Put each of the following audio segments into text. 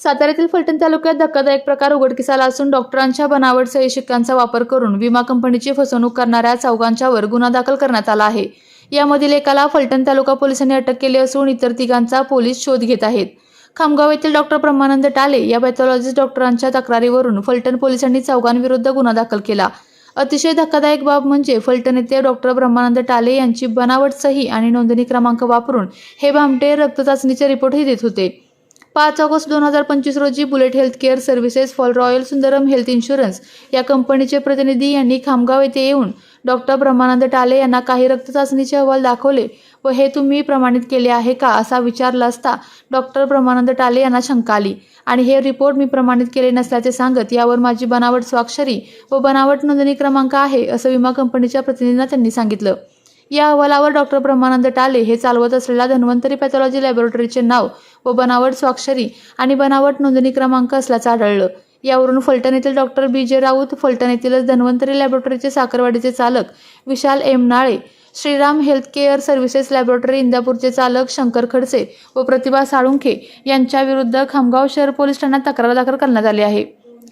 साताऱ्यातील फलटण तालुक्यात धक्कादायक प्रकार उघडकीस आला असून डॉक्टरांच्या बनावट सही शिक्क्यांचा वापर करून विमा कंपनीची फसवणूक करणाऱ्या चौघांच्यावर गुन्हा दाखल करण्यात आला आहे. यामधील एकाला फलटण तालुका पोलिसांनी अटक केली असून इतर तिघांचा पोलीस शोध घेत आहेत. खामगाव येथील डॉक्टर ब्रह्मानंद टाले या पॅथॉलॉजिस्ट डॉक्टरांच्या तक्रारीवरून फलटण पोलिसांनी चौघांविरुद्ध गुन्हा दाखल केला. अतिशय धक्कादायक बाब म्हणजे फलटण येथे डॉक्टर ब्रह्मानंद टाले यांची बनावट सही आणि नोंदणी क्रमांक वापरून हे भामटे रक्त चाचणीचे रिपोर्टही देत होते. पाच ऑगस्ट दोन हजार पंचवीस रोजी bullet health care services for Royal Sundaram health insurance या कंपनीचे प्रतिनिधी यांनी खामगाव येथे येऊन डॉक्टर ब्रह्मानंद टाले यांना काही रक्त चाचणीचे अहवाल दाखवले व हे तुम्ही प्रमाणित केले आहे का असा विचारला असता डॉक्टर ब्रह्मानंद टाले यांना शंका आली. आणि हे रिपोर्ट मी प्रमाणित केले नसल्याचे सांगत यावर माझी बनावट स्वाक्षरी व बनावट नोंदणी क्रमांक आहे असं विमा कंपनीच्या प्रतिनिधींना त्यांनी सांगितलं. या अहवालावर डॉक्टर ब्रह्मानंद टाले हे चालवत असलेल्या धन्वंतरी पॅथॉलॉजी लॅबोरेटरीचे नाव व बनावट स्वाक्षरी आणि बनावट नोंदणी क्रमांक असल्याचं आढळलं. यावरून फलटण येथील doctor B J Raut Phaltan येथीलच Dhanvantari लॅबोरेटरीचे साखरवाडीचे चालक Vishal M Nale Shriram health care services laboratory इंदापूरचे चालक शंकर खडसे व प्रतिभा साळुंखे यांच्या विरुद्ध खामगाव शहर पोलीस ठाण्यात तक्रार दाखल करण्यात आली आहे.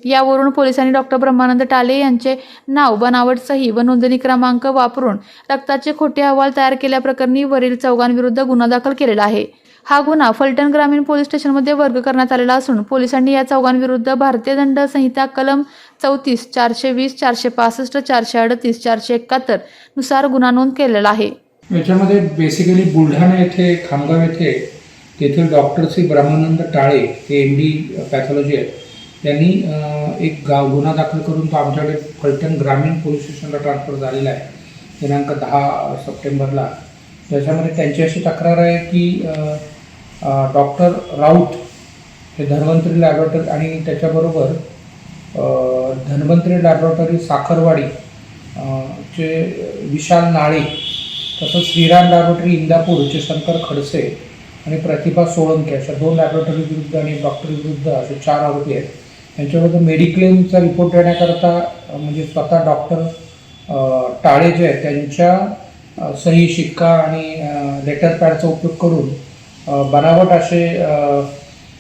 यावरून पोलिसांनी डॉक्टर ब्रह्मानंद टाले यांचे नाव बनावट सही व नोंदणी क्रमांक वापरून रक्ताचे खोटे अहवाल तयार केल्याप्रकरणी वरील चौघांविरुद्ध गुन्हा दाखल केलेला आहे. हा गुन्हा फलटण ग्रामीण पोलीस स्टेशनमध्ये वर्ग करण्यात आलेला असून पोलिसांनी या चौघांविरुद्ध भारतीय दंड संहिता कलम चौतीस चारशे वीस चारशे पासष्ट चारशे अडतीस चारशे एकाहत्तरनुसार गुन्हा नोंद केलेला आहे. याच्यामध्ये बेसिकली बुलढाणा येथे खामगाव येथे तेथील डॉक्टर श्री ब्रह्मानंद टाळे हे एम डी पॅथॉलॉजी आहेत. त्यांनी एक गाव गुन्हा दाखल करून तो आमच्याकडे फलटण ग्रामीण पोलीस स्टेशनला ट्रान्सफर झालेला आहे. दिनांक दहा सप्टेंबरला. त्याच्यामध्ये त्यांची अशी तक्रार आहे की डॉक्टर राऊत हे धन्वंतरी लॅबोरेटरी आणि त्याच्याबरोबर धन्वंतरी लॅबोरेटरी साखरवाडी चे विशाल नाळे तसंच श्रीराम लॅबोरेटरी इंदापूरचे शंकर खडसे आणि प्रतिभा सोळंके अशा दोन लॅबोरेटरी विरुद्ध आणि डॉक्टर विरुद्ध असे चार आरोपी आहेत. त्यांच्याविरुद्ध मेडिक्लेमचा रिपोर्ट देण्याकरता म्हणजे स्वतः डॉक्टर टाळे जे आहेत त्यांच्या सही शिक्का आणि लेटर पॅडचा उपयोग करून बनावट असे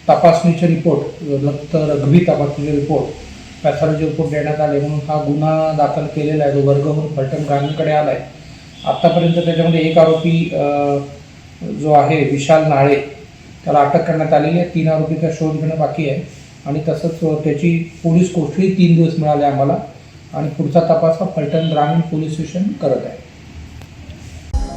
तपासणीचे रिपोर्ट रक्त रघवी तपासणीचे रिपोर्ट पॅथॉलॉजी रिपोर्ट देण्यात आले. म्हणून हा गुन्हा दाखल केलेला आहे. जो वर्ग फलटण ग्रामीणकडे आला आहे आत्तापर्यंत त्याच्यामध्ये एक आरोपी जो आहे विशाल नाळे त्याला अटक करण्यात आलेली आहे. तीन आरोपीचा शोध घेणं बाकी आहे. आणि तसंच त्याची पोलीस कोठडी तीन दिवस मिळाले आम्हाला आणि पुढचा तपास हा फलटण ग्रामीण पोलीस स्टेशन करत आहे.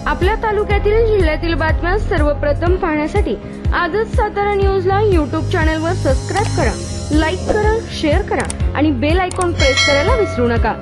आपल्या तालुक्यातील जिल्ह्यातील बातम्या सर्वप्रथम पाहण्यासाठी आजच सातारा न्यूजला यूट्यूब चॅनलवर सबस्क्राईब करा लाईक करा शेअर करा आणि बेल आयकॉन प्रेस करायला विसरू नका.